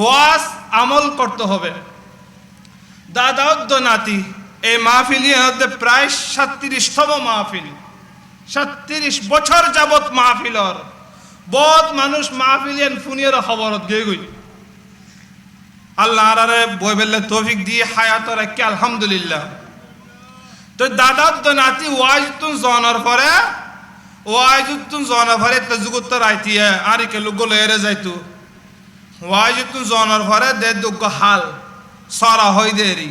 ওয়াজ আমল করতে হবে। দাদাউদ্দ নাতি, এই মাহফিলের মধ্যে প্রায় সাতত্রিশতম মাহফিল। সাতত্রিশ বছর যাবত মাহফিলর বহুত মানুষ মাহফিলিয়ান ফুনিয়ার খবরত গিয়ে গই আল্লাহ আরে বই বেললে তৌফিক দিয়ে হায়াত রাখি, আলহামদুলিল্লাহ। তো দাদাউদ্দ নাতি ওয়াজ তুন জনার পরে ওয়াজ তুন জনার পরে তেজুগুত্ত রাইতিয়ে আর কে লোক যাইতো। ওয়াজ তুন জনার পরে দে দুঃখ হাল, সরা হই দেরি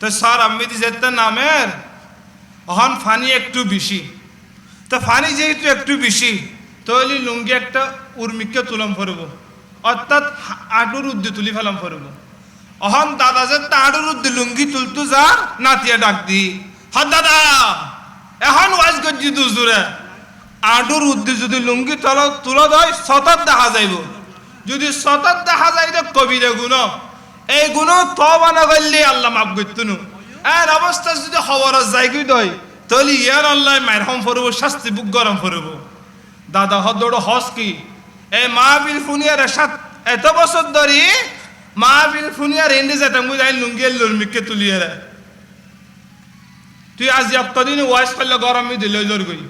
তো স্যার আমি যেতে নামের, অহন ফানি একটু বেশি। তো ফানি যেহেতু একটু বেশি তাহলে লুঙ্গি একটা উর্মিককে তুলাম ফরব। অর্থাৎ আটুর উদ্দি তুলি ফেলাম ফরব। অহন দাদা যে আটুর উদ্দি লুঙ্গি তুলতু যা, নাতিয়া ডাক দি। হ্যাঁ দাদা, এখন ওয়াজ গজ্জি দুজুরে। আটুর উদ্দি যদি লুঙ্গি তল তুলো দেয় সতত দেখা যাইব। যদি সতত দেখা যায় কবিরে গুণ, এই গুণ তবানা করলে আল্লাহ মাফ করতুনু। এর অবস্থা যদি খবর যাইগুই দই? তাহলে ইয়ার আল্লাহ মায়ের হম ফরব, শাস্তি বুক গরম ফরব। দাদা হদড় হস কি? এই মাহবিল ফুনিয়ার সাত এত বছর ধরে মাহবিল ফুনিয়ার এন্ডে যেতাম বুঝাই লুঙ্গিয়ে লুরমিককে তুলিয়ে রে তুই আজ কদিন ওয়াইস করলে গরম মি দিল জোর করি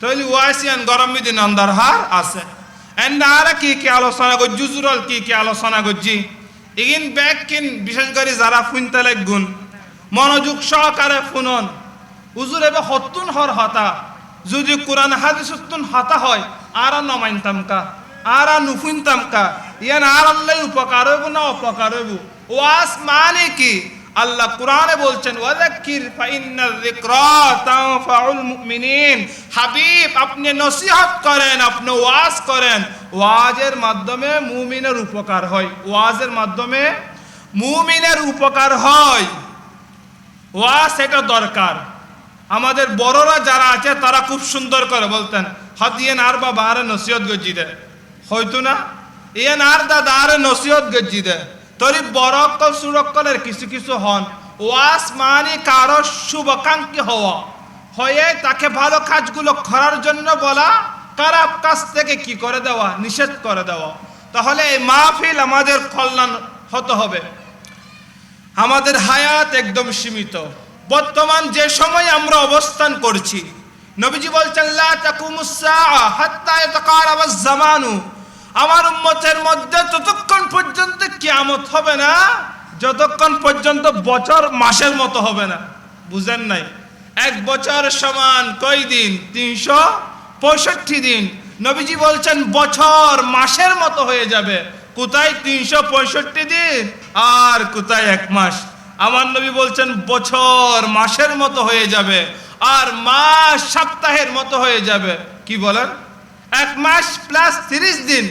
তাহলে ওয়াইস ইয়ান গরম মি দিন অন্দার হার আছে। আর কি কি আলোচনা করছি? জুজুরল কি কি আলোচনা করছি? ইগিন ব্যাগ কিন বিশেষ করে যারা ফুনতে গুণ, মনোযোগ সহকারে ফুনন উজুর এবার হতুন হর হতা। যদি কোরআন, হাদিস হতুন হতা হয়, আর নমাইনতাম কা আর নুফুনতাম কা ইয়ান আর আল্লাহ উপকার হইব না অপকার হইব? ওয়াস মানে কি আল্লাহ কোরআনে বলছেন, ওয়াযাক্কির ফাইন্নাল যিকরা তানফাউল মুমিনিন। হাবিব, আপনি নসিহত করেন, আপনি ওয়াজ করেন। ওয়াজের মাধ্যমে মুমিনের উপকার হয়। ওয়াজের মাধ্যমে মুমিনের উপকার হয়। ওয়াজ এটা দরকার। আমাদের বড়রা যারা আছে, তারা খুব সুন্দর করে বলতেন হাতিয়েন আর বাবা আরে নসিহত গজ্জি দে। হয়তো না? ইয়েন আর দাদা আরে নসিহত গজ্জি দে। তরি বরক্কল সুরক্কলের কিছু কিছু হন। ওয়াস মানে কারও শুভাকাঙ্ক্ষী হওয়া। হয়ে তাকে ভালো কাজগুলো করার জন্য বলা, খারাপ কাজ থেকে কি করে দেওয়া? নিষেধ করে দেওয়া। তাহলে এই মাহফিল আমাদের কল্যাণ হতে হবে। আমাদের হায়াত একদম সীমিত। বর্তমান যে সময় আমরা অবস্থান করছি, নবীজি বলছেন, লা তাকুমুস সাআ হাত্তা ইয়াতাকারাবাজ জামানু। আমার উম্মতের মধ্যে ততক্ষণ পর্যন্ত কিয়ামত হবে না, যতক্ষণ পর্যন্ত বছর মাসের মতো হবে না, বুঝেন নাই? এক বছর সমান কয় দিন? তিনশো পঁয়ষট্টি দিন। নবীজি বলছেন, বছর মাসের মতো হয়ে যাবে। কোথায় তিনশো পঁয়ষট্টি দিন আর কোথায় এক মাস? আমার নবী বলছেন, বছর মাসের মতো হয়ে যাবে আর মাস সপ্তাহের মতো হয়ে যাবে। কি বলেন? এক মাস প্লাস তিরিশ দিন।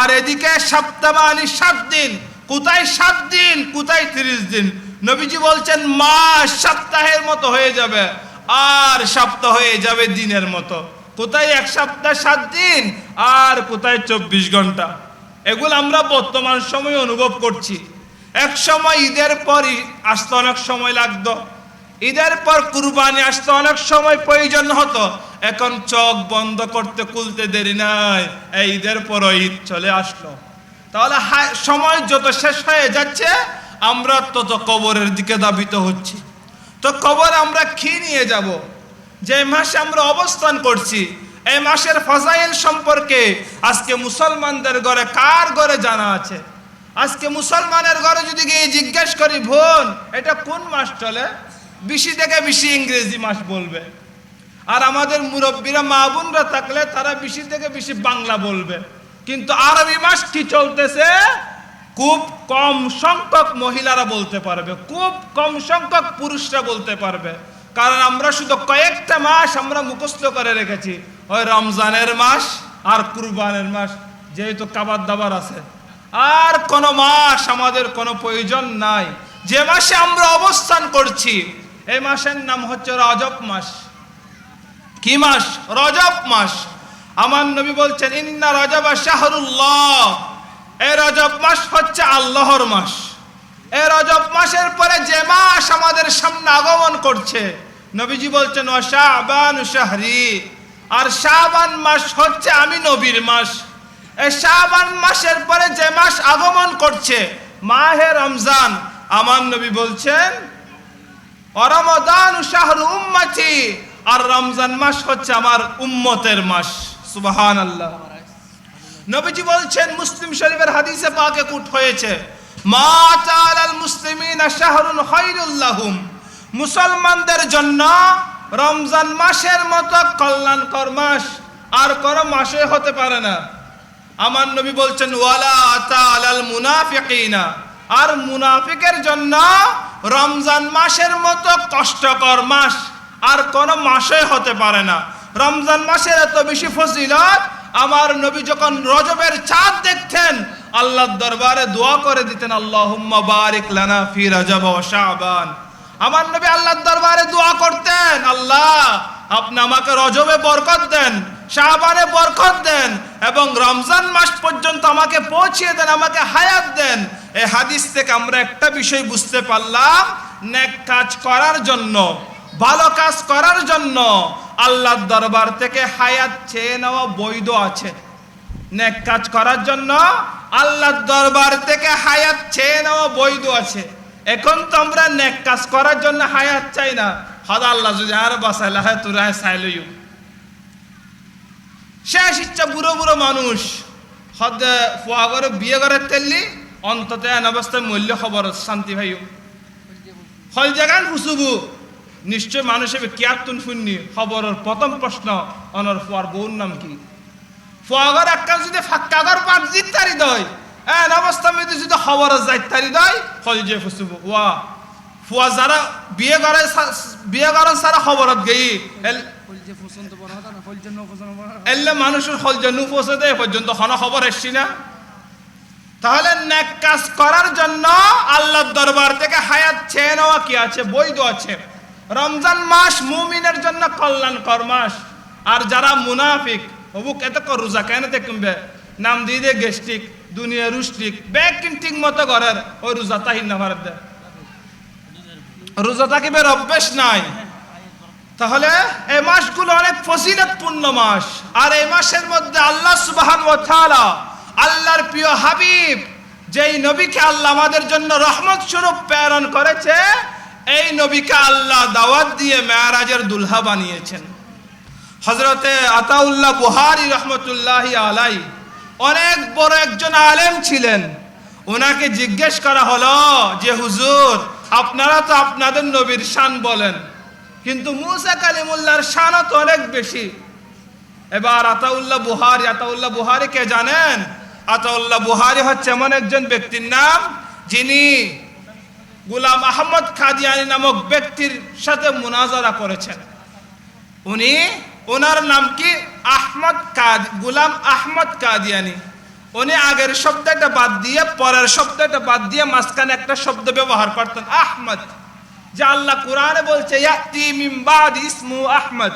আর এদিকে সপ্তাহ সাত দিন, কোথায় সাত দিন, কোথায় তিরিশ দিন? নবীজি বলছেন, মাস সপ্তাহের মতো হয়ে যাবে, আর সপ্তাহ হয়ে যাবে দিনের মতো। কোথায় এক সপ্তাহ সাত দিন, আর কোথায় চব্বিশ ঘণ্টা? এগুলো আমরা বর্তমান সময় অনুভব করছি। এক সময় ঈদের পর আসতে অনেক সময় লাগতো। ঈদের পর কুরবানি আসতে অনেক সময় প্রয়োজন হতো। এখন চোখ বন্ধ করতে খুলতে দেরি নাই। এই ঈদের পর ঈদ চলে আসলো। তাহলে সময় যত শেষ হয়ে যাচ্ছে, আমরা তত কবরের দিকে দাবিত হচ্ছি। তো কবর আমরা কি নিয়ে যাব? যে মাসে আমরা অবস্থান করছি, এই মাসের ফাজাইল সম্পর্কে আজকে মুসলমানদের ঘরে কার ঘরে জানা আছে? আজকে মুসলমানের ঘরে যদি গিয়ে জিজ্ঞেস করি, বোন, এটা কোন মাস চলে? বেশি থেকে বেশি ইংরেজি মাস বলবে। আর আমাদের মুরব্বীরা, মা বোনরা থাকলে তারা বেশি থেকে বেশি বাংলা বলবে। কিন্তু আরবি মাস কি চলতেছে? খুব কম সংখ্যক মহিলারা বলতে পারবে। খুব কম সংখ্যক পুরুষরা বলতে পারবে। কারণ আমরা শুধু কয়েকটা মাস আমরা মুখস্থ করে রেখেছি। ওই রমজানের মাস আর কুরবানের মাস, যেহেতু কাবার দাবার আছে। আর কোনো মাস আমাদের কোনো প্রয়োজন নাই। যে মাসে আমরা অবস্থান করছি এই মাসের নাম হচ্ছে রজব মাস। কি মাস? রজব মাস। আমার নবী বলছেন, ইন্না রজব শাহরুল্লাহ। এই রজব মাস হচ্ছে আল্লাহর মাস। এই রজব মাসের পরে যে মাস আমাদের সামনে আগমন করছে, নবীজি বলছেন ও শাহবান শাহরি। আর শাহবান মাস হচ্ছে আমি নবীর মাস। এই শাবান মাসের পরে যে মাস আগমন করছে, মাহে রমজান। আমার নবী বলছেন অরমদান শাহরু উম্মতি। আর রমজান মাস হচ্ছে আমার উম্মতের মাস। সুবহান আল্লাহ নবীজি বলছেন, মুসলিম শরীফের হাদিসে পাকে কুট হয়েছে, মা তাআলাল মুসলিমিনা শাহরুন খায়রুল্লাহুম মুসলমানদের জন্য রমজান মাসের মতো কল্যাণকর মাস আর কোনো মাসে হতে পারে না। আমার নবী বলছেন, ওয়ালা তাআলাল মুনাফিকিনা। আর মুনাফিকের জন্য রমজান মাসের মতো কষ্টকর মাস আর কোনো মাসে হতে পারে না। রমজান মাসের এত বেশি ফজিলত, আমার নবী যখন রজবের চাঁদ দেখতেন, আল্লাহর দরবারে দোয়া করে দিতেন, আল্লাহুম্মা বারিক লানা ফি রজব ওয়া শাবান। আমার নবী আল্লাহর দরবারে দোয়া করতেন, আল্লাহ, আপনি আমাকে রজবে বরকত দেন শাহবানে বরকত দেন এবং রমজান মাস পর্যন্ত আমাকে পৌঁছিয়ে দেন, আমাকে হায়াত দেন। এই হাদিস থেকে আমরা একটা বিষয় বুঝতে পারলাম, নেক কাজ করার জন্য ভালো কাজ করার জন্য আল্লাহর দরবার থেকে হায়াত চেয়ে নেওয়া বৈধ আছে। নেক কাজ করার জন্য আল্লাহর দরবার থেকে হায়াত চেয়ে নেওয়া বৈধ আছে। এখন তো আমরা নেক কাজ করার জন্য হায়াত চাই না। হদা আল্লাহ যদি আর বাসাইলা হয় তোরা সাইলইউ শেষ ইচ্ছা বুড়ো বুড়ো মানুষ। হদ ফুয়া করে বিয়ে করে তেললি, অন্তত এন অবস্থায় মূল্য খবর শান্তি ভাইও। হল জাগান ফুসুবু নিশ্চয় মানুষ হবে কিয়ার তুন শুননি খবরের প্রথম প্রশ্ন অনর ফুয়ার বউর নাম কি? ফুয়াগর একটা যদি ফাক্কাগর পাট জিত্তারি দয়। এন অবস্থা মধ্যে যদি খবর যাইতারি দয় হল যে ফুসুবু। ওয়া ফুয়া যারা বিয়ে করে বিয়ে করার সারা খবরত গেই। এল মানুষের হল জন্য পৌঁছে দেয় পর্যন্ত কোনো খবর এসছি না। তাহলে নেক কাজ করার জন্য আল্লাহর দরবার থেকে হায়াত চেয়ে নেওয়া কি আছে? বৈধ আছে রমজান মাস মুমিনের জন্য কল্যাণকর মাস। আর যারা মুনাফিক, অবুক, এত কর রোজা কেন দেখবে নাম দিয়ে দিয়ে গেস্টিক দুনিয়া রুস্টিক ব্যাগ ঠিক মতো ঘরের, ওই রোজা তাহিন না ভারত দেয় রোজা থাকিবের অভ্যেস নাই। তাহলে এই মাসগুলো অনেক ফজিলতপূর্ণ মাস। আর এই মাসের মধ্যে আল্লাহ সুবহান ওয়া তাআলা, আল্লাহর প্রিয় হাবিব, যেই নবীকে আল্লাহ আমাদের জন্য রহমত স্বরূপ প্রেরণ করেছে এই নবীকে আল্লাহ দাওয়াত দিয়ে মেয়ারাজের দুলহা বানিয়েছেন। হজরতে আতাউল্লাহ বুহারি রহমতুল্লাহি আলাই অনেক বড় একজন আলেম ছিলেন। ওনাকে জিজ্ঞেস করা হলো, যে হুজুর, আপনারা তো আপনাদের নবীর শান বলেন, কিন্তু মুসা কালিমুল্লাহর শানও তো অনেক বেশি। এবার আতাউল্লাহ বুহারি আতাউল্লাহ বুহারি কে জানেন? আতাউল্লাহ বুহারি হচ্ছে এমন একজন ব্যক্তির নাম যিনি গুলাম আহমদ খাদিয়ানি নামক ব্যক্তির সাথে মুনাজারা করেছেন। উনি, ওনার নাম কি? আহমদ কাদ, গুলাম আহমদ কাদিয়ানি। উনি আগের শব্দটা বাদ দিয়ে, পরের শব্দটা বাদ দিয়ে মাঝখানে একটা শব্দ ব্যবহার করতেন, আহমদ। যে আল্লাহ কোরআনে বলছে ইসমু আহমদ।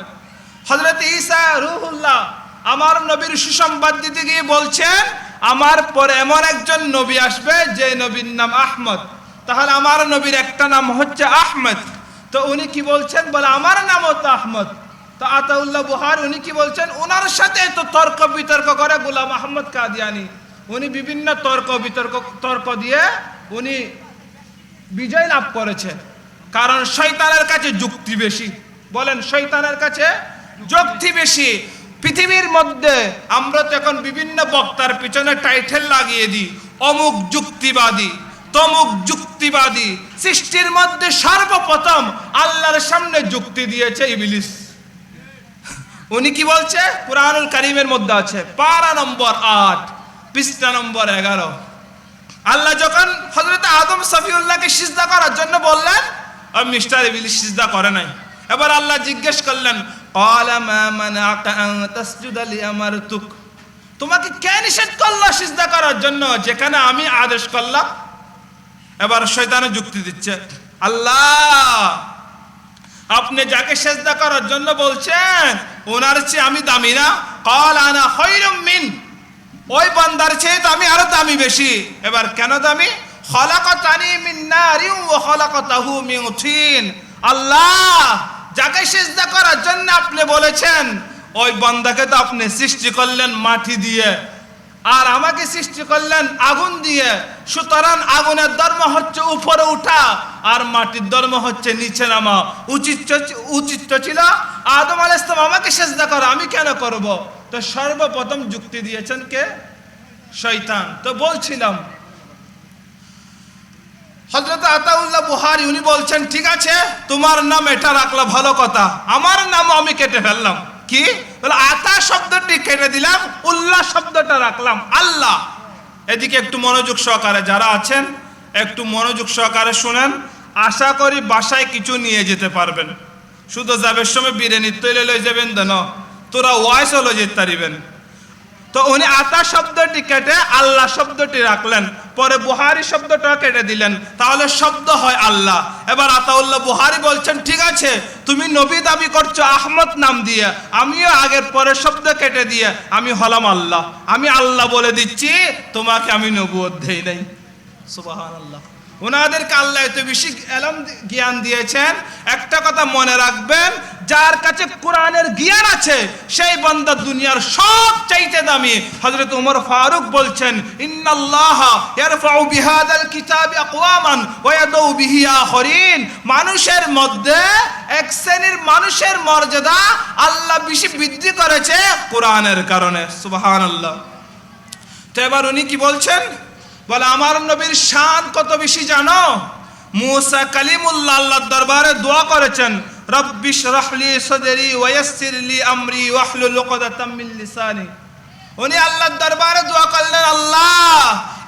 হযরত ঈসা রূহুল্লাহ আমার নবীর সুসংবাদ দিতে গিয়ে বলছেন, আমার পরে এমন একজন নবী আসবে যে নবীর নাম আহমদ। তাহলে আমার নবীর একটা নাম হচ্ছে আহমদ। তো উনি কি বলছেন? বলে, আমার নামও তো আহমদ। তো আতাউল্লাহ বুহার, উনি কি বলছেন? ওনার সাথে তো তর্ক বিতর্ক করে গোলাম আহমদ কাদিয়ানি। উনি বিভিন্ন তর্ক বিতর্ক, তর্ক দিয়ে উনি বিজয় লাভ করেছে কারণ শয়তানের কাছে যুক্তি বেশি। বলেন, শয়তানের কাছে যুক্তি বেশি। পৃথিবীর মধ্যে আমরা তো এখন বিভিন্ন বক্তার পিছনে টাইটেল লাগিয়ে দিই। অমুক যুক্তিবাদী, তমুক যুক্তিবাদী সৃষ্টির মধ্যে সর্বপ্রথম আল্লাহর সামনে যুক্তি দিয়েছে ইবলিস। উনি কি বলছে? কোরআনুল কারিমের মধ্যে আছে, পারা নম্বর আট, পৃষ্ঠা নম্বর এগারো। আল্লাহ যখন হজরত আদম সফিউল্লাহকে সিজদা করার জন্য বললেন, আর মিস্টার ইবিলিস সিজদা করে নাই। এবার আল্লাহ জিজ্ঞেস করলেন, ক্বালা মা মানাকা আন তাসজুদা লিআমারতুক তোমাকে কে নিষেধ করল সিজদা করার জন্য? যেখানে আমি আদেশ করলাম এবার শয়তানে যুক্তি দিচ্ছে। আল্লাহ, আপনি যাকে সেজদা করার জন্য বলছেন, ওনার চেয়ে আমি দামি না। কল আনা খৈরুম মিন, ওই বান্দার চেয়ে তো আমি আরও দামি বেশি। এবার কেন দামি? খলাকতানি মিন নারিন ওয়া খলাকতাহু তিন। আল্লাহ, যাকে সিজদা করার জন্য আপনি বলেছেন, ওই বান্দাকে তো আপনি সৃষ্টি করলেন মাটি দিয়ে। আর আমাকে সৃষ্টি করলেন আগুন দিয়ে। সুতরাং আগুনের ধর্ম হচ্ছে উপরে উঠা আর মাটির ধর্ম হচ্ছে নিচে নামা। উচিত উচিত ছিল, আদম আল ইসলাম আমাকে সেজদা করো, আমি কেন করব? তো সর্বপ্রথম যুক্তি দিয়েছেন কে? শৈতান তো বলছিলাম হজরত আতাউল্লাহ বুহারি উনি বলছেন, ঠিক আছে, তোমার নাম এটা রাখল ভালো কথা। আমার নাম আমি কেটে ফেললাম। কি? আতা শব্দটি কেটে দিলাম উল্লাহ শব্দটা রাখলাম, আল্লাহ। এদিকে একটু মনোযোগ সহকারে যারা আছেন, একটু মনোযোগ সহকারে শুনেন, আশা করি বাসায় কিছু নিয়ে যেতে পারবেন। শুধু যাবের সময় বিরিয়ানির তৈলে লই যাবেন দেন, তোরা ওয়াইস হলো যেতে পারিবেন। তো উনি আতা শব্দটি কেটে আল্লাহ শব্দটি রাখলেন। পরে বুহারি শব্দটা কেটে দিলেন। তাহলে শব্দ হয় আল্লাহ। এবার আতাউল্লাহ বুহারি বলছেন, ঠিক আছে, তুমি নবী দাবি করছ আহমদ নাম দিয়ে। আমিও আগের পরের শব্দ কেটে দিয়ে আমি হলাম আল্লাহ। আমি আল্লাহ বলে দিচ্ছি, তোমাকে আমি নবুয়ত দেই নাই। সুবাহান আল্লাহ ওনাদেরকে আল্লাহ এত বেশি এলম, জ্ঞান দিয়েছেন। একটা কথা মনে রাখবেন, যার কাছে কোরআনের জ্ঞান আছে, সেই বান্দা দুনিয়ার সব চাইতে দামি। হযরত উমর ফারুক বলছেন, ইন্নাল্লাহ ইয়ারফাউ বিহাদাল কিতাবি আকওয়ামান ওয়া বিহি আখরিন। মানুষের মধ্যে এক শ্রেণির মানুষের মর্যাদা আল্লাহ বেশি বৃদ্ধি করেছে কোরআনের কারণে। সুবহানাল্লাহ। তো এবার উনি কি বলছেন? বলে, আমার নবীর শান কত বেশি জানো? মুসা কালিমুল্লাহ আল্লাহর দরবারে দোয়া করেছেন, রব্বি শরহলি সদরি ওয়াসসিরলি আমরি ওয়াহলুল উকদাতাম মিন লিসানি। উনি আল্লাহর দরবারে দোয়া করলেন, আল্লাহ,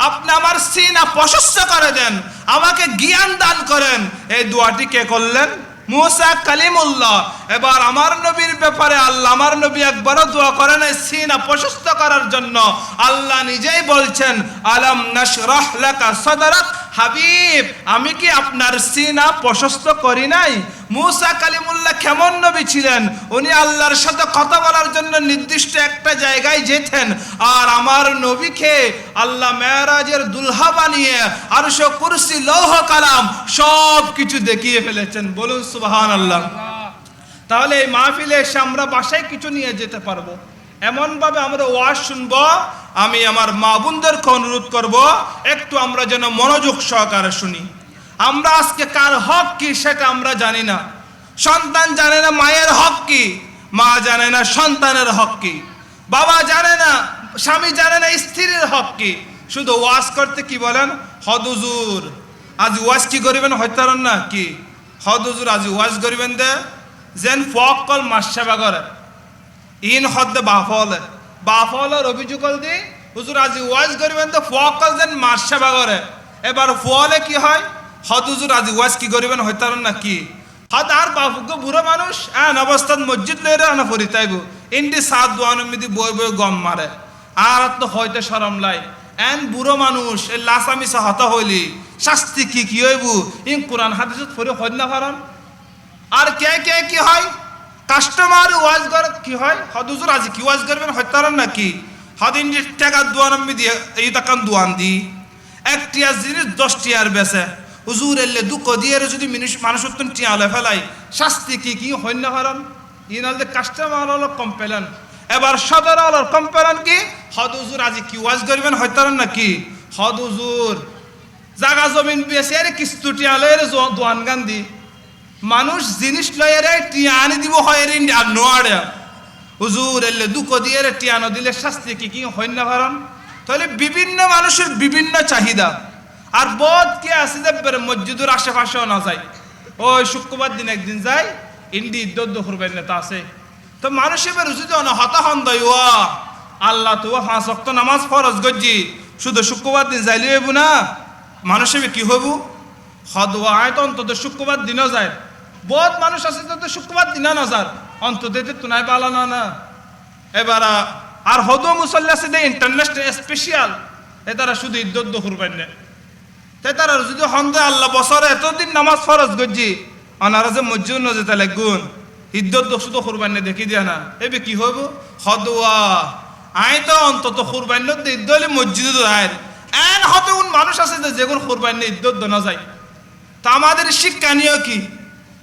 আপনি আমার সিনা প্রশস্ত করে দেন, আমাকে জ্ঞান দান করেন। এই দোয়াটি কে করলেন? মুসা কালিমুল্লাহ, এবার আমার নবীর ব্যাপারে আল্লাহ, আমার নবী একবারও দোয়া করেন নাই, সিনা প্রশস্ত করার জন্য। আল্লাহ নিজেই বলছেন, আলম নাশরাহ লাকা সাদরাক? হাবিব, আমি কি আপনার সিনা প্রশস্ত করি নাই? মুসা কালিমুল্লাহ কেমন নবী ছিলেন? উনি আল্লাহর সাথে কথা বলার জন্য নির্দিষ্ট একটা জায়গায় যেতেন। আর আমার নবীকে আল্লাহ মেয়ারাজের দুলহা বানিয়ে আর কুরসি, লৌহ কালাম সব কিছু দেখিয়ে ফেলেছেন। বলুন সুবাহান আল্লাহ তাহলে এই মাহফিলে এসে আমরা বাসায় কিছু নিয়ে যেতে পারব। এমনভাবে আমরা ওয়াজ শুনব আমি আমার মা বোনদেরকে অনুরোধ করব, একটু আমরা যেন মনোযোগ সহকারে শুনি। আমরা আজকে কার হক কি সেটা আমরা জানি না। সন্তান জানে না মায়ের হক কি, মা জানে না সন্তানের হক কি। বাবা জানে না, স্বামী জানে না স্ত্রীর হক কি। শুধু ওয়াজ করতে কি বলেন? হদুজুর আজ ওয়াজ কি করিবেন হইতারন না? কি? হদুজুর আজ ওয়াজ করিবেন দে। যেন ফক কল মাস সেবা করে। ইন হদ্দে বাফলে। বাফলের অভিযোগ দি, হুজুর, আজি ওয়াজ করিবেন তো ফক কল যেন মাস সেবা করে এবার ফলে কি হয়? হদ হুজুর, আজি ওয়াজ কি করিবেন, হইতারন না কি? হদ আর বাফুক বুড়ো মানুষ এন অবস্থাত মসজিদ লইরে আনা ফরি তাইব ইন্দি সাত দোয়ানো মিদি বই বই গম মারে। আর তো হইতে সরম লাই। এন বুড়ো মানুষ, এই লাসামিসা হত হইলি। শাস্তি কি কি হইব? ইন কোরআন হাদিসত ফরি হইন না আর কে কে, কি হয়? কাস্টমার ওয়াজ কর, কি হয়? হদুজুর আজি কি ওয়াজ করবেন? হত্যারন নাকি? হদিন টাকা দোয়ান আমি দিয়ে এই টাকান দোয়ান দি। এক টিয়ার জিনিস, দশ টিয়ার বেছে হুজুর এলে দুঃখ দিয়ে যদি মানুষ মানুষ উত্তন টিয়া হলে ফেলাই। শাস্তি কি? কি হন্য হরণ ইনালদের কাস্টমার হলো কম্পেলেন এবার সদর হলো কম্পেলেন কি? হদ হুজুর, আজি কি ওয়াজ করবেন? হত্যারন নাকি? হদ হুজুর। জাগা জমিন বেছে আরে কিস্তুটি আলো এর দোয়ান গান দি। মানুষ জিনিস লয়ে রে, টিয়ানি দিব হয় আর নোয়াড়ে। হুজুর, এলে দুঃখ দিয়ে টিয়ানো দিলে শাস্তি কি কি হয় না ভারণ তাহলে বিভিন্ন মানুষের বিভিন্ন চাহিদা। আর বোধ কে আছে যে মসজিদের আশেপাশেও না যায়। ওই শুক্রবার দিন একদিন যায় ইন্দি ইদ্দ করবেন নেতা আছে। তো মানুষের বের যদি অন হতাহন দয়, ওয়া। আল্লাহ তো হাঁস অক্ত নামাজ ফরজ গজ্জি শুধু শুক্রবার দিন যাইলে হইব না। মানুষ কি হইব? হদওয়া আয় তো অন্তত শুক্রবার দিনও যায়। বহুত মানুষ আছে তো শুক্রবার দিনা নজার অন্তত এতে তুনাই পালানো না না। এবার আর হদো মুসল্লা আছে ইন্টারন্যাশনাল স্পেশাল এ তারা শুধু ইদ্যত দখুরবেন না তাই তারা যদি হন্দে আল্লাহ বছরে এতদিন নামাজ ফরজ গজ্জি অনারা যে মসজিদ ন যেতে লাগুন ইদ্যত শুধু খুরবান দেখি দিয়া না। এবে কি হইব? হদওয়া আই তো অন্তত খুরবান ইদ্যলে মসজিদ আয় এন হতে মানুষ আছে যে যেগুন খুরবান ইদ্যত দনা যায়। তা আমাদের শিক্ষানীয় কি?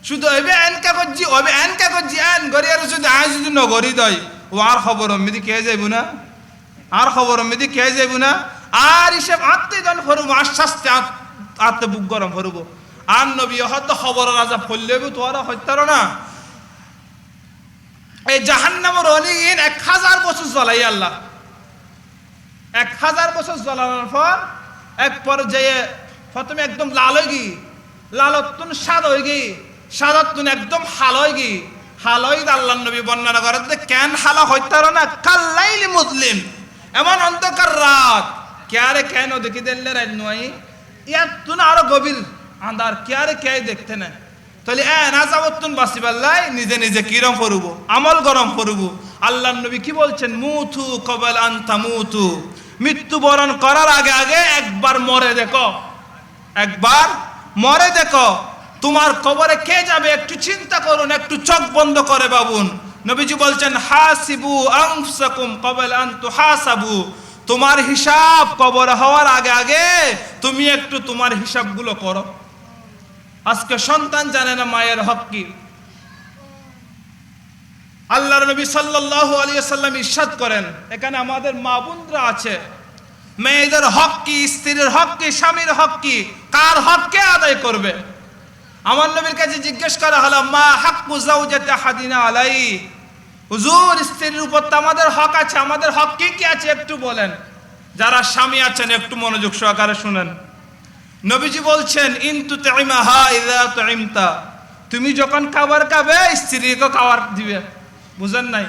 শুধু এবে এন কাগজি ওবে এন কাগজি এন গরিয়ার যদি আয় যদি নগরি দয়। ও আর খবর অমিদি কে যাইব না? আর খবর মেদি কে যাইব না? আর হিসেব আত্মে দন ফরুব আশ্বাসতে আত্মে বুক গরম ফরুব আর নবী হয়তো খবর রাজা ফললেব তোরা হত্যার না। এই জাহান্নামের অলিন এক হাজার বছর জ্বলাই আল্লাহ। এক হাজার বছর জ্বলানোর পর, এক পর্যায়ে প্রথমে একদম লাল হয়ে গি লালতুন সাদ হয়ে গি সাদাতুন একদম হালয় হয়ে গি হাল আল্লাহ নবী বর্ণনা করেন যে, কেন হালা হইতার না? কাল্লাইলি মুসলিম এমন অন্ধকার রাত। কেয়ারে কেন দেখি দিলে রাত নয় ইয়ার তুন আরও গভীর আন্দার কেয়ারে কে দেখতে না? তাহলে, এ, না যাবতুন বাসি পাল্লাই, নিজে নিজে কিরম করব আমল গরম করব আল্লাহ নবী কি বলছেন? মুথু কবাল আন্তা মুথু মৃত্যুবরণ করার আগে আগে একবার মরে দেখো। একবার মরে দেখো। তোমার কবরে কে যাবে একটু চিন্তা করুন, একটু চোখ বন্ধ করে বাবুন নবীজি বলছেন, হাসিবু আনফুসাকুম কবাল আন তুহাসাবু। তোমার হিসাব কবর হওয়ার আগে আগে তুমি একটু তোমার হিসাবগুলো করো। আজকে সন্তান জানে না মায়ের হক কি। আল্লাহর নবী সাল্লাল্লাহু আলাইহি সাল্লাম ইরশাদ করেন, এখানে আমাদের মা বোনরা আছে। মেয়েদের হক কি, স্ত্রীর হক কি, স্বামীর হক কি, কার হক কে আদায় করবে? আমার নবীর কাছে জিজ্ঞেস করা হলো, মা হাক্কু জাওজাতি হাদিনা আলাই হুজুর, স্ত্রীর উপর তো আমাদের হক আছে, আমাদের হক কি কি আছে একটু বলেন। যারা স্বামী আছেন, একটু মনোযোগ সহকারে শুনেন। নবীজি বলছেন ইন্তু তাইমাহা ইদা তাইমতা। তুমি যখন খাবার খাবে, স্ত্রীকে খাবার দিবে। বুঝেন নাই?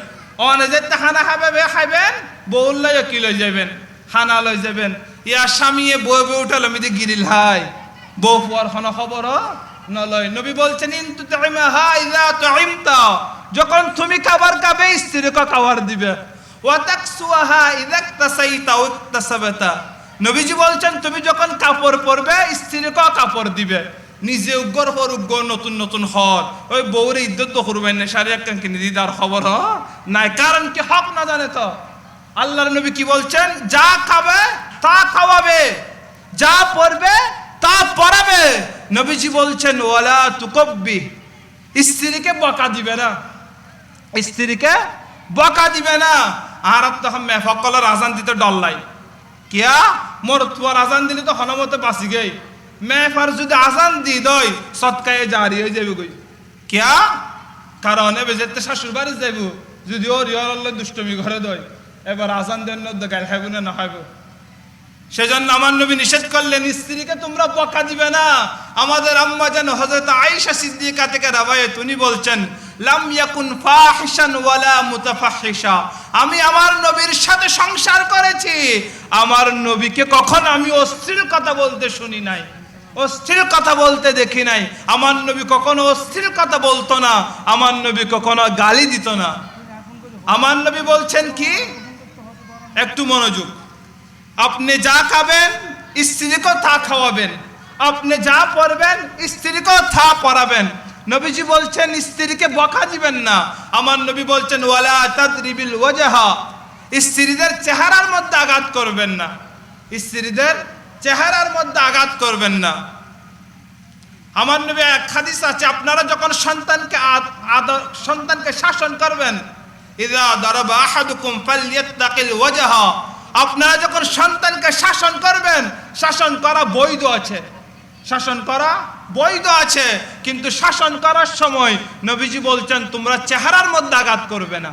অনে যে খানা খাবে খাইবেন বউল লই কি লই যাবেন খানা লই যাবেন ইয়া স্বামীয়ে বউ বউ উঠালো, মিদি গিরিল হাই বউ খন খবর নলয় নবী বলছেন ইন্তু তাইমাহা ইদা তাইমতা যখন তুমি খাবার খাবে স্ত্রীকে খাবার দিবে। ওয়াতাকসুহা ইদা তাসাইতা ওয়াতাসাবাতা নবীজি বলছেন, তুমি যখন কাপড় পরবে স্ত্রীকে কাপড় দিবে। নিজে উগ্র হর উগ্র নতুন নতুন হর ওই বউরে ইদ্যত তো করবেন না সারি এক কিনে দিদার খবর হ নাই, কারণ কি হক না জানে তো? আল্লাহর নবী কি বলছেন, যা খাবে, তা খাওয়াবে, যা পরবে, তা পরাবে নবীজি বলছেন, ওয়ালা তুকব্বি স্ত্রীকে বকা দিবে না। স্ত্রীকে বকা দিবে না। আর তখন মেফকলের আজান দিতে ডল্লাই কিয়া? মোর তোর আজান দিলে তো হনমতে বাঁচি গই। মেফার যদি আজান দি দই, সৎকায়ে জারি হয়ে যাবে গই কিয়া? কারণ এবে যেতে শাশুর বাড়ি যাইব। যদি ওর দুষ্টমি ঘরে দই, এবার আজান দেন গাল খাইব না না খাইব। সেজন্য আমার নবী নিষেধ করলেন, স্ত্রীকে তোমরা বকা দিবে না। আমাদের আম্মা যেন হজরত আয়েশা সিদ্দিকা থেকে রাবায়ত, উনি বলছেন, লাম ইয়াকুন ফাহিশান ওয়ালা মুতাফাহিশা। আমি আমার নবীর সাথে সংসার করেছি। আমার নবীকে কখন আমি অস্থির কথা বলতে শুনি নাই অস্থির কথা বলতে দেখি নাই। আমার নবী কখনো অস্থির কথা বলতো না, আমার নবী কখনো গালি দিত না। আমার নবী বলছেন কি? একটু মনোযোগ। আপনি যা খাবেন স্ত্রীকেও তা খাওয়াবেন। আপনি যা পরবেন স্ত্রীকেও তা পরাবেন নবীজি বলছেন, স্ত্রীকে বকা দিবেন না। আমার নবী বলছেন, ওয়ালা তাদরিবিল ওয়াজাহা। স্ত্রীদের চেহারার মধ্যে আঘাত করবেন না। স্ত্রীদের চেহারার মধ্যে আঘাত করবেন না। আমার নবী এক হাদিস আছে, আপনারা যখন সন্তানকে আদ- আদর সন্তানকে শাসন করবেন, ইদা দারাবা আহাদুকুম ফালইয়াত্তাকিল ওয়াজহা। আপনারা যখন সন্তানকে শাসন করবেন, শাসন করা বৈধ আছে। শাসন করা বৈধ আছে, কিন্তু শাসন করার সময় নবীজি বলছেন, তোমরা চেহারার মধ্যে আঘাত করবে না।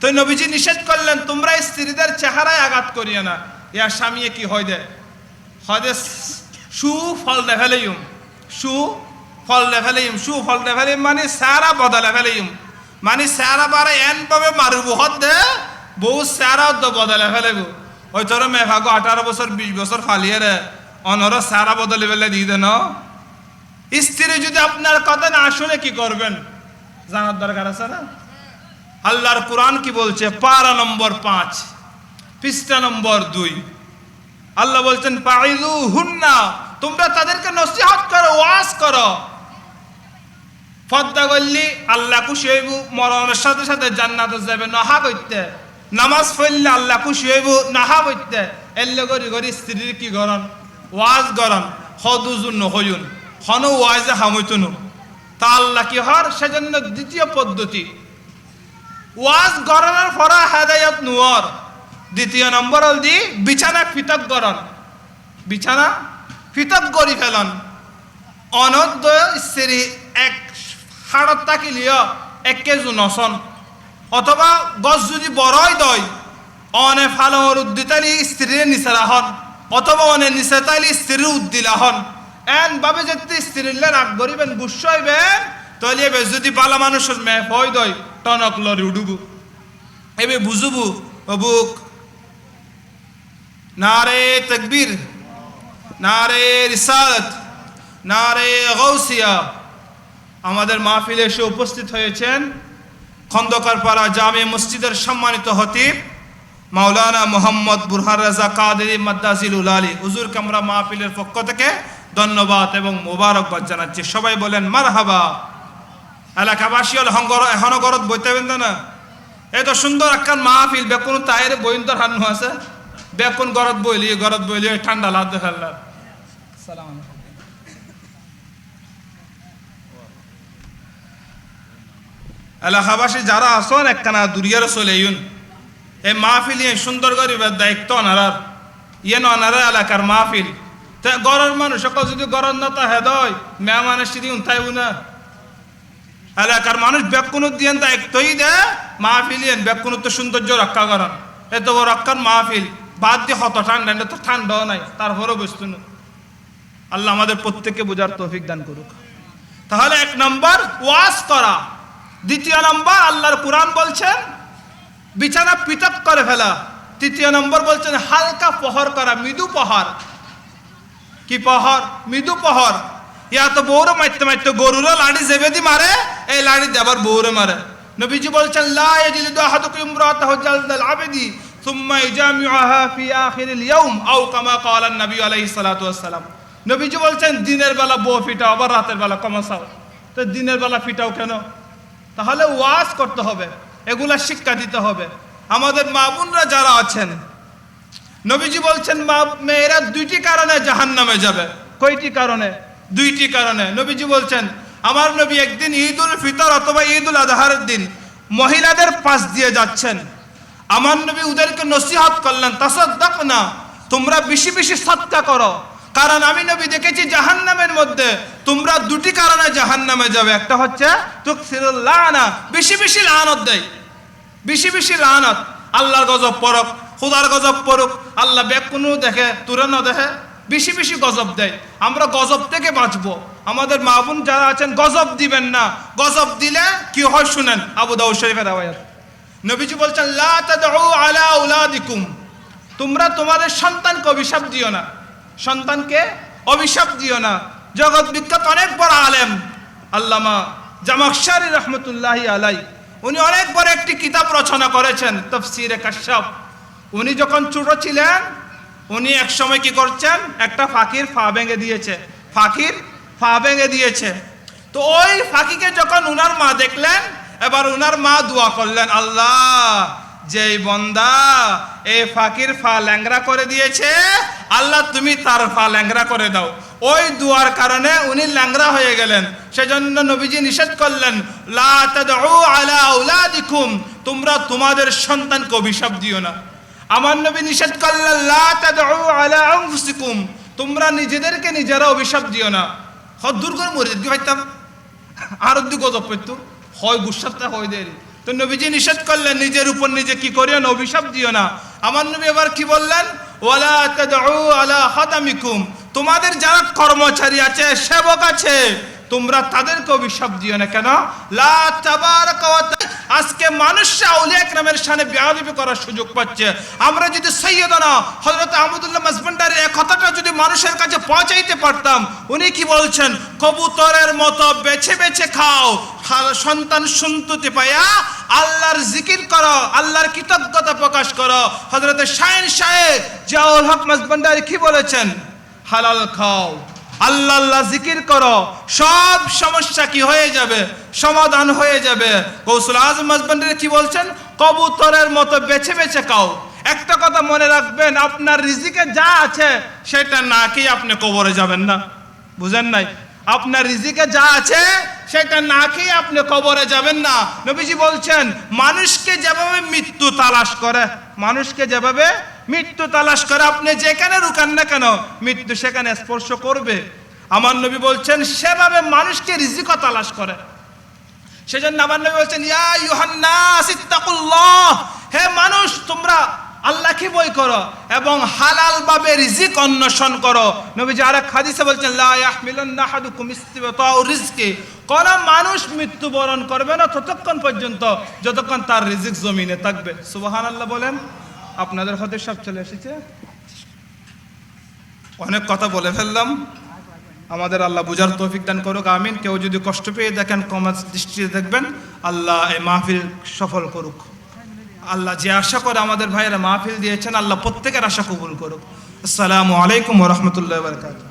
তো নবীজি নিষেধ করলেন, তোমরা স্ত্রীদের চেহারায় আঘাত করিও না। ইয়া স্বামী কি হয় দে হদে সু দেখালেইম সু ফল দেখালেইম সু ফল দেখালেইম মানে সারা বদলে ফেলেইম। মানে সারা বারে এন পাবে মারুব হদ দে বউ সারা বদলে ফেলেব তোর মেভাগো আঠারো বছর, বিশ বছর ফালিয়ে রে। অনর সারা বদলে ফেলে দিয়ে দেন স্ত্রী যদি আপনার কথা না শুনে কি করবেন? জানার দরকার আছে না? আল্লাহর কোরআন কি বলছে? পারা নম্বর পাঁচ, পৃষ্ঠা নম্বর দুই। আল্লাহ বলছেন পাইলু হুন্না তোমরা তাদেরকে নসিহত করো, ওয়াজ করো। ফদ্দা করলি আল্লাহ হইব, মরণের সাথে সাথে জান্নাতে যাবে নাহা করতে। নামাজ পড়লে আল্লাহ খুশি হইব, নাহা করতে এলে গরি গরি স্ত্রীর কি গরণ ওয়াজ গরণ হদুজুন নহয়ুন হন ওয়াজে হামইতুনু তা আল্লাহ কি হর? সেজন্য দ্বিতীয় পদ্ধতি। ওয়াজ গরণের ফরা হেদায়ত নুয়ার। দ্বিতীয় নম্বর হল দি বিছানা পৃথক গরণ বিছানা পৃথক করি ফেলন। অনদ্য স্ত্রী এক হাড়ত একে নসন। অথবা গছ যদি বড়ই দয়, অনে ফালর উদ্দিতালি স্ত্রীর নিচেরা হন, অথবা অনে নিচে তাইলি স্ত্রীর উদ্দিলা হন। এন ভাবে যদি স্ত্রীর রাগ করিবেন গুস্স হইবেন তাহলে এবে যদি বালা মানুষের মেয়ে হয় দয়, টনক লরি উডুবু। এবে বুঝুবু, অবুক। নারে তকবীর, নারে রিসালত, নারে গৌসিয়া আমাদের মাহফিলে এসে উপস্থিত হয়েছেন খন্দকার পাড়া জামে মসজিদের সম্মানিত হতিব মাওলানা মোহাম্মদ বুরহান রাজা কাদেরি মাদ্দাজিল উলালি হুজুরকে কামরা মাহফিলের পক্ষ থেকে ধন্যবাদ এবং মোবারকবাদ জানাচ্ছি। সবাই বলেন মার হাবা এলাকাবাসী হল হঙ্গর এখনও গরত বইতে বেন না। এই তো সুন্দর একখান মাহফিল, বেকুন তাইরে বইন্দর হান্ন আছে। বেকুন গরত বইলি গরত বইলি ঠান্ডা লাদ ফেললাম সালাম এলাকাবাসী যারা আসন, একখানা দুরিয়ার চলে ইউন এই মাহফিল ইয়ে সুন্দর গরিবের দায়িত্ব অনারার। ইয়ে অনারা এলাকার মাহফিল। তে গরর মানুষ, সকল যদি গরম না তা হেদয় মেহমানের সিদি উন্থাইব না এলাকার মানুষ বেকুন দিয়ে দায়িত্বই দে, মাহফিল ইয়েন বেকুন তো সৌন্দর্য রক্ষা করেন। এত বড় রক্ষার মাহফিল, বাদ দিয়ে হত ঠান্ডা তো ঠান্ডাও নাই, তারপরেও বুঝতো না আল্লাহ আমাদের প্রত্যেককে বোঝার তৌফিক দান করুক। তাহলে এক নম্বর, ওয়াজ করা। দ্বিতীয় নম্বর, আল্লাহর কোরআন বলছেন, বিছানা পৃথক করে ফেলা। তৃতীয় নম্বর বলছেন, হালকা পহর করা, মৃদু পহর কি পহর মৃদু পহর ইয়া তো বৌরে মারতে মারতে গরুরও লাড়ি জেবে দি মারে, এই লাড়ি দেবার বৌরে মারে। নবীজি বলছেন, লা ইয়াজিদু আহাদুকুম ইমরাতাহু জালদাল আবদি ইজামিউহা ফি আখিরিল ইয়াউম, আও কামা ক্বালা নবী আলাইহিস সালাতু ওয়াস সালাম নবীজি বলছেন, দিনের বেলা বউ ফিটাও, আবার রাতের বেলা কমাসাও তো দিনের বেলা ফিটাও কেন? তাহলে ওয়াজ করতে হবে, এগুলা শিক্ষা দিতে হবে। আমাদের মা বোনরা যারা আছেন, নবীজি বলছেন, মা মেয়েরা দুইটি কারণে জাহান নামে যাবে। কয়টি কারণে? দুইটি কারণে। নবীজি বলছেন, আমার নবী একদিন ঈদ উল ফিতর অথবা ঈদ উল আজহার দিন মহিলাদের পাশ দিয়ে যাচ্ছেন। আমার নবী ওদেরকে নসিহত করলেন তাসাদ্দাক না তোমরা বেশি বেশি সৎকা করো। কারণ আমি নবী দেখেছি জাহান্নামের মধ্যে। তোমরা দুটি কারণে জাহান্নামে যাবে। একটা হচ্ছে তুকসিরুল্লাহ না বেশি বেশি লানত দেয়। বেশি বেশি লানত। আল্লাহর গজব পরক খুদার গজব পরক আল্লাহ কোনো দেখে তুরে না দেখে, বেশি বেশি গজব দেয়। আমরা গজব থেকে বাঁচবো। আমাদের মা বোন যারা আছেন, গজব দিবেন না। গজব দিলে কি হয় শুনেন, আবু দাউদ শরীফের আওয়াজ নবীজি বলছেন, লা তাদউ আলা আউলাদিকুম তোমরা তোমাদের সন্তানকে অভিশাপ দিও না। সন্তানকে অভিশাপ দিও না। জগৎ বিখ্যাত অনেক বড় আলেম, আল্লামা জামাকশারি রহমতুল্লাহি আলাই। উনি অনেক বড় একটি কিতাব রচনা করেছেন, তফসিরে কাশ্যপ উনি যখন ছোট ছিলেন, উনি এক সময় কি করছেন? একটা ফাকির ফা ভেঙে দিয়েছে। ফাকির ফা ভেঙে দিয়েছে। তো ওই ফাকিকে যখন উনার মা দেখলেন, এবার উনার মা দোয়া করলেন, আল্লাহ যেই বন্দা এই ফাকির ফা ল্যাংরা করে দিয়েছে, আল্লাহ তুমি তার ফা ল্যাংরা করে দাও। ওই দুয়ার কারণে উনি ল্যাংরা হয়ে গেলেন। সেজন্য নবীজি নিষেধ করলেন, লা আলা তোমরা তোমাদের সন্তানকে অভিশাপ দিও না। আমার নবী নিষেধ করলেন, লা আলা তোমরা নিজেদেরকে নিজেরা অভিশাপ দিও না। হদ দূর করে মরে যেতে আর অব্দি গজব পেতো হয় গুসাবটা হয় দেরি। তো নবীজি নিষেধ করলেন, নিজের উপর নিজে কি করিও না, অভিশাপ দিও না। আমার নবী আবার কি বললেন? ওয়ালা আলা খাদামিকুম। তোমাদের যারা কর্মচারী আছে, সেবক আছে তোমরা তাদেরকে অভিশাপ দিও না কেন? লা আজকে মানুষরা আউলিয়া একরামের সামনে বেয়াদবি করার সুযোগ পাচ্ছে। আমরা যদি সৈয়দ সৈয়দনা হযরত আহমদুল্লাহ মাসবান্ডারের এই কথাটা যদি মানুষের কাছে পৌঁছাইতে পারতাম, উনি কি বলছেন? কবুতরের মতো বেছে বেছে খাও সন্তান সন্ততি পায়া আল্লাহর জিকির করো, আল্লাহর কৃতজ্ঞতা প্রকাশ করো। হযরত শাহিন সাহেব জিয়াউল হক মাসবান্ডারি কি বলেছেন? হালাল খাও। আল্লাহ আল্লাহ জিকির করো, সব সমস্যা কি হয়ে যাবে? সমাধান হয়ে যাবে। কৌশল আজম হাজবেন্ডের কি বলছেন? কবুতরের মতো বেছে বেছে খাও। একটা কথা মনে রাখবেন, আপনার রিজিকে যা আছে, সেটা না কি আপনি কবরে যাবেন না। বুঝেন নাই? আপনার রিজিকে যা আছে, সেটা না খেয়ে আপনি কবরে যাবেন না। নবীজি বলছেন, মানুষকে যেভাবে মৃত্যু তালাশ করে, মানুষকে যেভাবে মৃত্যু তালাশ করে, আপনি যেখানে রুকান না কেন, মৃত্যু সেখানে স্পর্শ করবে। আমার নবী বলছেন, সেভাবে মানুষকে রিজিকও তালাশ করে। সেজন্য আমার নবী বলছেন, ইয়া ইত্তাকুল্লাহ। হে মানুষ, তোমরা আল্লাহকে বই করো এবং হালাল ভাবে রিজিক অন্বেষণ করো। নবীজি আরেক হাদিসে বলছেন, লা ইয়াহমিলুন্না আহাদুকুম ইস্তিবাতাউ রিজকি। কোন মানুষ মৃত্যুবরণ করবে না ততক্ষণ পর্যন্ত, যতক্ষণ তার রিজিক জমিনে থাকবে। সুবহানাল্লাহ বলেন, আপনাদের হতে সব চলে এসেছে? অনেক কথা বলে ফেললাম। আমাদের আল্লাহ বুঝার তৌফিক দান করুক, আমিন। কেউ যদি কষ্ট পেয়ে দেখেন কমার দৃষ্টিতে দেখবেন, আল্লাহ এই মাহফিল সফল করুক। আল্লাহ যে আশা করে আমাদের ভাইয়েরা মাহফিল দিয়েছেন, আল্লাহ প্রত্যেকের আশা কবুল করুক। আসসালামু আলাইকুম রহমতুল্লাহ বারকাত